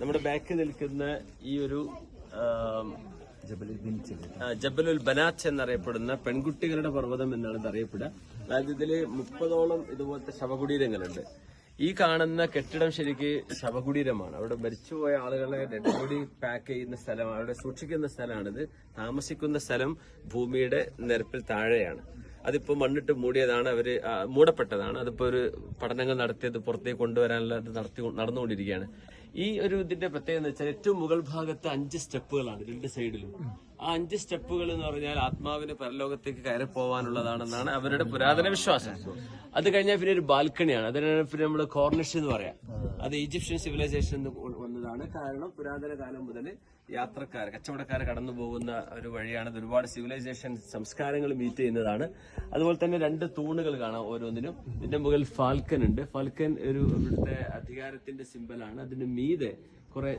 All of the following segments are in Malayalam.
നമ്മുടെ ബാക്കിൽ നിൽക്കുന്ന ഈ ഒരു ജബലുൽ ബനാച്ച് എന്നറിയപ്പെടുന്ന പെൺകുട്ടികളുടെ പർവതം എന്നാണ് അറിയപ്പെടുക അതായത് ഇതിൽ മുപ്പതോളം ഇതുപോലത്തെ ശവകുടീരങ്ങളുണ്ട്. ഈ കാണുന്ന കെട്ടിടം ശരിക്ക് ശവകുടീരമാണ്. അവിടെ മരിച്ചുപോയ ആളുകളെ ഡെഡ് ബോഡി പാക്ക് ചെയ്യുന്ന സ്ഥലമാണ്. അവിടെ സൂക്ഷിക്കുന്ന സ്ഥലമാണിത്. താമസിക്കുന്ന സ്ഥലം ഭൂമിയുടെ നിരപ്പിൽ താഴെയാണ്. അതിപ്പോ മണ്ണിട്ട് മൂടിയതാണ് അവർ മൂടപ്പെട്ടതാണ്. അതിപ്പോ ഒരു പഠനങ്ങൾ നടത്തിയത് പുറത്തേക്ക് കൊണ്ടുവരാനുള്ള നടത്തി നടന്നുകൊണ്ടിരിക്കുകയാണ്. ഈ ഒരു ഇതിന്റെ പ്രത്യേകത എന്ന് വെച്ചാൽ ഏറ്റവും മുകൾ ഭാഗത്ത് അഞ്ച് സ്റ്റെപ്പുകളാണ് രണ്ട് സൈഡിലും. ആ അഞ്ച് സ്റ്റെപ്പുകൾ എന്ന് പറഞ്ഞാൽ ആത്മാവിന് പരലോകത്തേക്ക് കയറി പോകാനുള്ളതാണെന്നാണ് അവരുടെ പുരാതന വിശ്വാസം. അത് കഴിഞ്ഞാൽ പിന്നെ ഒരു ബാൽക്കണിയാണ്. അതിനാണ് പിന്നെ നമ്മൾ കോർണിഷ് എന്ന് പറയാം. അത് ഈജിപ്ഷ്യൻ സിവിലൈസേഷൻ വന്നതാണ്. കാരണം പുരാതന കാലം മുതൽ യാത്രക്കാർ കച്ചവടക്കാർ കടന്നു പോകുന്ന ഒരു വഴിയാണ് ഒരുപാട് സിവിലൈസേഷൻ സംസ്കാരങ്ങൾ മീറ്റ് ചെയ്യുന്നതാണ്. അതുപോലെ തന്നെ രണ്ട് തൂണുകൾ കാണാം ഓരോന്നിനും. ഇതിന്റെ മുകളിൽ ഫാൽക്കൻ ഉണ്ട്. ഫാൽക്കൻ ഒരു ഇവിടുത്തെ അധികാരത്തിന്റെ സിമ്പലാണ് അതിന് മീതെ കുറെ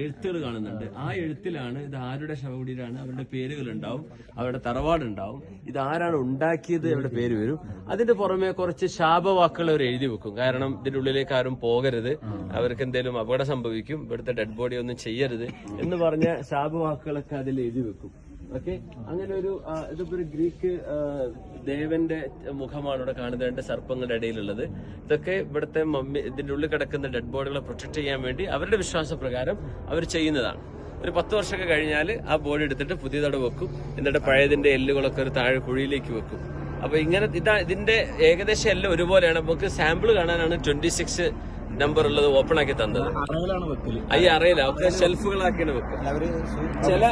എഴുത്തുകൾ കാണുന്നുണ്ട്. ആ എഴുത്തിലാണ് ഇത് ആരുടെ ശവകുടീരാണ് അവരുടെ പേരുകൾ ഉണ്ടാവും അവരുടെ തറവാടുണ്ടാവും ഇത് ആരാണ് ഉണ്ടാക്കിയത് അവരുടെ പേര് വരും. അതിന്റെ പുറമെ കുറച്ച് ശാപവാക്കുകൾ അവർ എഴുതി വെക്കും. കാരണം ഇതിന്റെ ഉള്ളിലേക്ക് ആരും പോകരുത്. അവർക്ക് എന്തെങ്കിലും അപകടം സംഭവിക്കും ഇവിടുത്തെ ഡെഡ് ബോഡി ഒന്നും ചെയ്യരുത് എന്ന് പറഞ്ഞ ശാപവാക്കുകളൊക്കെ അതിൽ എഴുതി വെക്കും. ഓക്കെ അങ്ങനെ ഒരു ഇതിപ്പോ ഒരു ഗ്രീക്ക് ദേവന്റെ മുഖമാണ് ഇവിടെ കാണുന്നത്. രണ്ട് സർപ്പങ്ങളുടെ ഇടയിലുള്ളത്. ഇതൊക്കെ ഇവിടുത്തെ മമ്മി ഇതിന്റെ ഉള്ളിൽ കിടക്കുന്ന ഡെഡ് ബോഡികളെ പ്രൊട്ടക്ട് ചെയ്യാൻ വേണ്ടി അവരുടെ വിശ്വാസപ്രകാരം അവർ ചെയ്യുന്നതാണ്. ഒരു പത്ത് വർഷമൊക്കെ കഴിഞ്ഞാൽ ആ ബോഡി എടുത്തിട്ട് പുതിയതോടെ വെക്കും. എന്നിട്ട് പഴയതിന്റെ എല്ലുകളൊക്കെ ഒരു താഴെ കുഴിയിലേക്ക് വെക്കും. അപ്പൊ ഇങ്ങനെ ഇതാ ഇതിന്റെ ഏകദേശം എല്ലാം ഒരുപോലെയാണ്. നമുക്ക് സാമ്പിൾ കാണാനാണ് ട്വന്റി സിക്സ് നമ്പർ ഉള്ളത് ഓപ്പൺ ആക്കി തന്നത്. ഈ അറിയില്ല ഒക്കെ ഷെൽഫുകളാക്കിയാണ് വെക്കുക. ചില